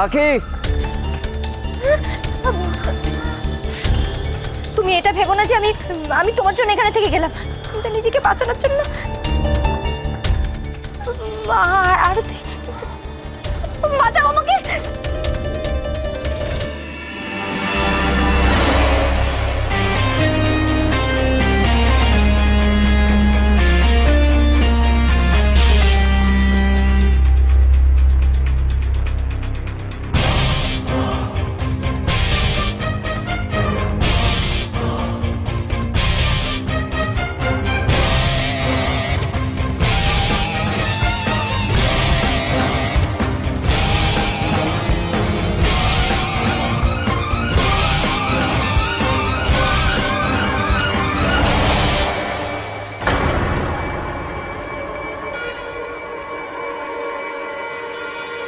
পাখি! তুমি এটা ভেবো না যে আমি আমি তোমার জন্য এখানে থেকে গেলাম। আমি তো নিজেকে বাঁচানোর জন্য। আর বাঁচাও আমাকে!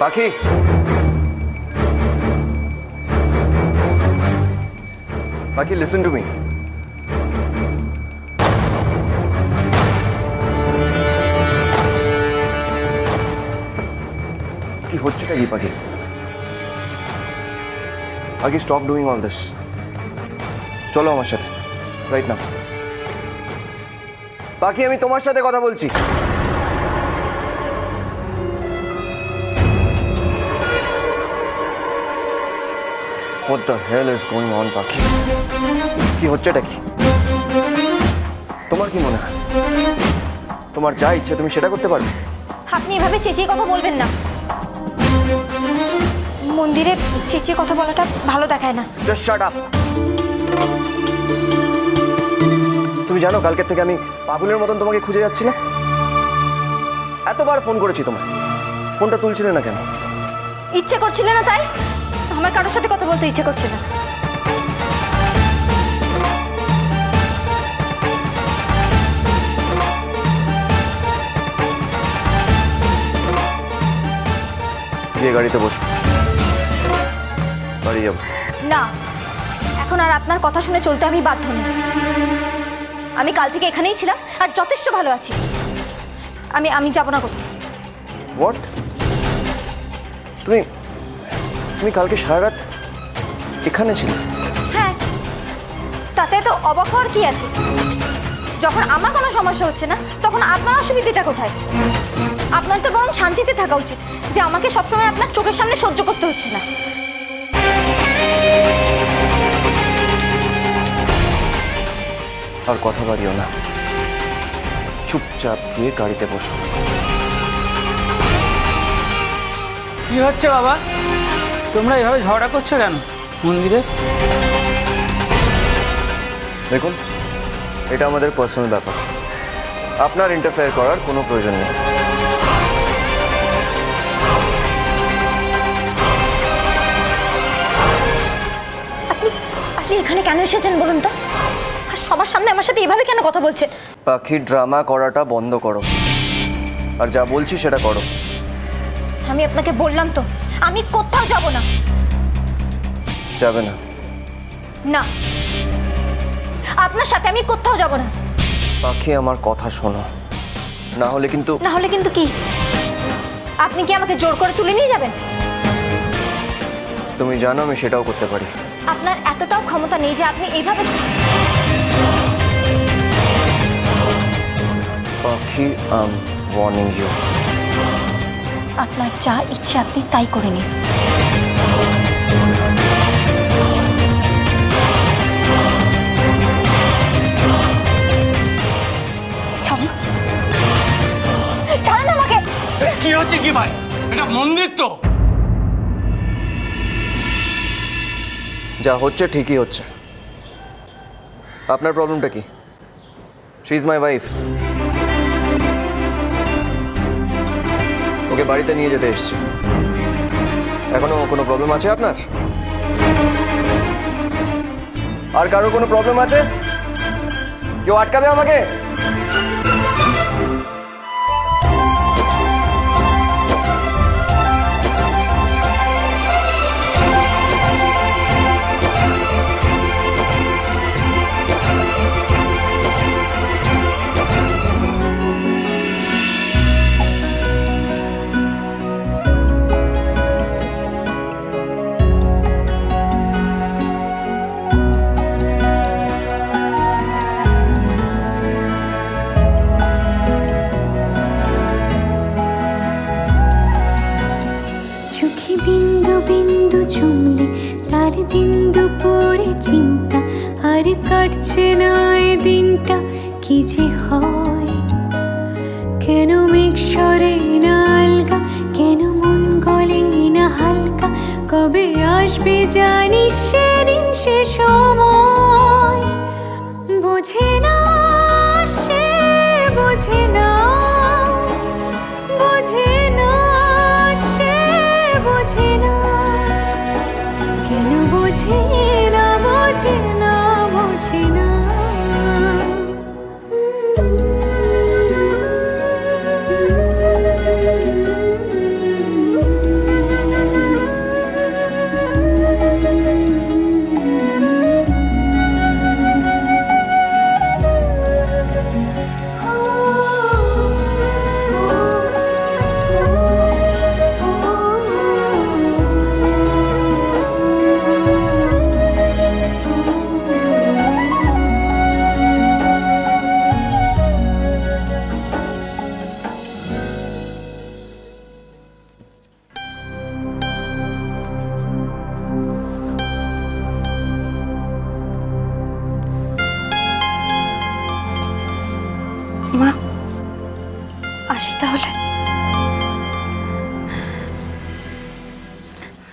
পাখি। পাখি লিসেন টু মি কি হচ্ছেটা কি পাখি? পাখি স্টপ ডুইং অল দিস চলো আমার সাথে। রাইট না পাখি, আমি তোমার সাথে কথা বলছি। What the hell is going on, পাখি? কি হচ্ছেটা কি? তোমার কি মনে হয়? তোমার যা ইচ্ছে তুমি সেটা করতে পারবে? আপনি এভাবে চেঁচিয়ে কথা বলবেন না। মন্দিরে চেঁচিয়ে কথা বলাটা ভালো দেখায় না। জাস্ট শাট আপ তুমি জানো কালকের থেকে আমি পাগলের মতন তোমাকে খুঁজে যাচ্ছি না? এতবার ফোন করেছি তোমায়। ফোনটা তুলছিলে না কেন? ইচ্ছে করছিলে না তাই? আমার কারোর সাথে কথা বলতে ইচ্ছে করছে না। গিয়ে গাড়িতে বসো। বাড়ি যাব। না এখন আর আপনার কথা শুনে চলতে আমি বাধ্য নই। আমি কাল থেকে এখানেই ছিলাম আর যথেষ্ট ভালো আছি। আমি আমি যাব না কোথাও। হোয়াট তুমি তুমি কালকে সারা রাত এখানে ছিলে হ্যাঁ। তাতে তো অবাক হওয়ার কি আছে? যখন আমার কোনো সমস্যা হচ্ছে না তখন আপনার অসুবিধাটা কোথায়? আপনার তো বরং শান্তিতে থাকা উচিত যে আমাকে সবসময় আপনার চোখের সামনে সহ্য করতে হচ্ছে না। আর কথা বাড়িও না। চুপচাপ গিয়ে গাড়িতে বসো। কি হচ্ছে বাবা? তোমরা এভাবে ঝগড়া করছ কেন? মন্দিরে? দেখুন এটা আমাদের পার্সোনাল ব্যাপার। আপনার ইন্টারফেয়ার করার কোনো প্রয়োজন নেই। আপনি আপনি এখানে কেন এসেছেন বলুন তো? আর সবার সামনে আমার সাথে এভাবে কেন কথা বলছেন? পাখি ড্রামা করাটা বন্ধ করো। আর যা বলছি সেটা করো। আমি আপনাকে বললাম তো আমি কোথাও যাব না। যাবে না। না। আপনার সাথে আমি কোথাও যাব না। পাখি আমার কথা শোনো। না হলে কিন্তু না হলে কিন্তু কি? আপনি কি আমাকে জোর করে তুলে নিয়ে যাবেন? তুমি জানো আমি সেটাও করতে পারি। আপনার এতটাও ক্ষমতা নেই যে আপনি এইভাবে পাখি আম ওয়ার্নিং ইউ আপনার যা ইচ্ছে আপনি তাই করে নিন। কি হচ্ছে কি ভাই? এটা মন্দির তো। যা হচ্ছে ঠিকই হচ্ছে। আপনার প্রবলেমটা কি? শি ইজ মাই ওয়াইফ বাড়িতে নিয়ে যেতে এসছি। এখনও কোনো প্রবলেম আছে আপনার? আর কারোর কোনো প্রবলেম আছে? কেউ আটকাবে আমাকে? দিন পরে চিন্তা, আর কাটছে না দিনটা, কি যে হয়? কেন মেঘ না আলগা, কেন মন গলে না হালকা? কবে আসবে জানিস সেদিন সে সময়। বোঝে না, সে বোঝে না।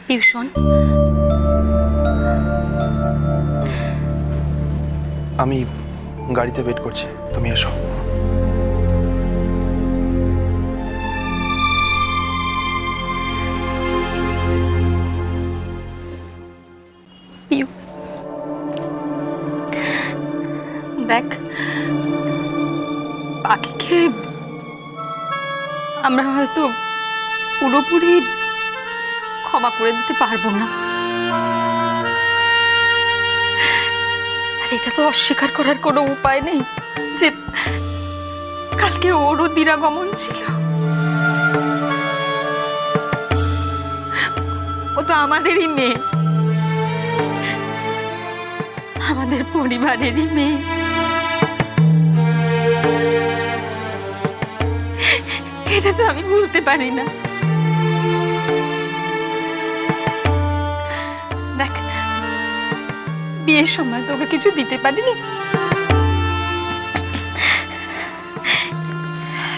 টিউশন আমি গাড়িতে ওয়েট করছি। তুমি এসো। দেখ পাখিকে আমরা হয়তো পুরোপুরি ক্ষমা করে দিতে পারব না। আর এটা তো অস্বীকার করার কোনো উপায় নেই যে কালকে ওরও দিরাগমন ছিল। ও তো আমাদেরই মেয়ে। আমাদের পরিবারেরই মেয়ে। এটা তো আমি ভুলতে পারি না। দেখ, বিয়ের সময় তোকে কিছু দিতে পারিনি।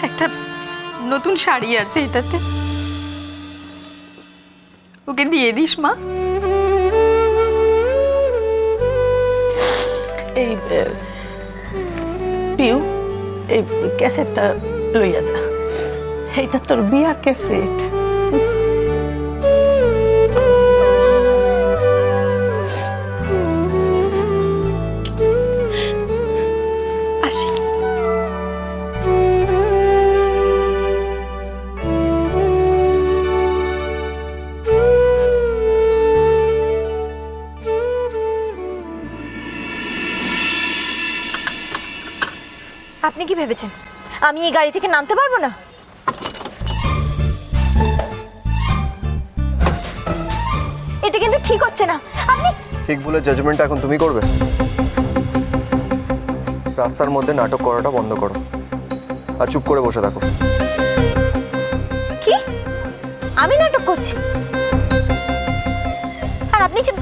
একটা নতুন শাড়ি আছে এটাতে। ওকে দিয়ে দিস, মা। এই পিউ, এই ক্যাসেটটা লইয়া যা। এইটা তোর বিয়ার ক্যাসেট। আপনি কি ভেবেছেন? আমি এই গাড়ি থেকে নামতে পারব না? এটা কিন্তু ঠিক হচ্ছে না। আপনি ঠিক ভুলের জাজমেন্টটা এখন তুমি করবে। রাস্তার মধ্যে নাটক করাটা বন্ধ করো। আর চুপ করে বসে থাকো। কি? আমি নাটক করছি? আর আপনি যে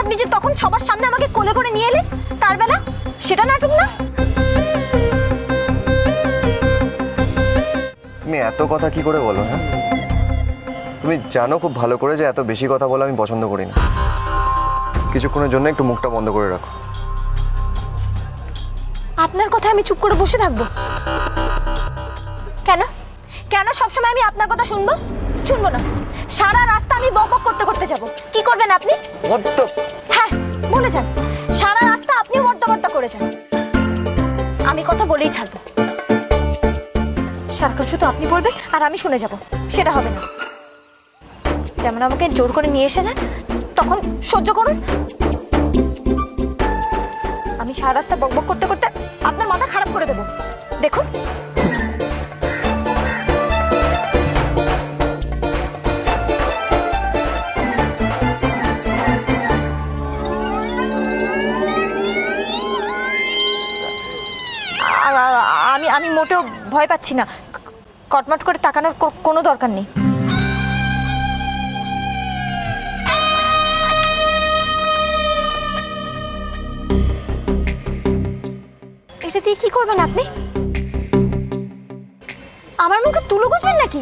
আপনি যে তখন সবার সামনে আমাকে কোলে করে নিয়ে এলেন তার বেলা সেটা নাটক না? এত কথা কি করে বলো হ্যাঁ? তুমি জানো খুব ভালো করে যে এত বেশি কথা বলা আমি পছন্দ করি না। কিছুক্ষণের জন্য একটু মুখটা বন্ধ করে রাখো। আপনার কথা আমি চুপ করে বসে থাকব। কেন? কেন সবসময় আমি আপনার কথা শুনব? শুনব না। সারা রাস্তা আমি বক বক করতে করতে যাব। কি করবেন আপনি? হ্যাঁ বলে যান। সারা রাস্তা আপনিও বর্তা বর্তা করে যান। আমি কথা বলেই ছাড়বো। সারা শুধু আপনি বলবেন আর আমি শুনে যাব। সেটা হবে না। যেমন আমাকে জোর করে নিয়ে এসে যান, তখন সহ্য করুন। আমি সারা রাস্তা বকবক করতে করতে আপনার মাথা খারাপ করে দেবো। দেখুন। আমি আমি মোটেও ভয় পাচ্ছি না। কটমট করে তাকানোর কোনো দরকার নেই। এটা দিয়ে কি করবেন আপনি? আমার মুখে তুলো গুজবেন নাকি?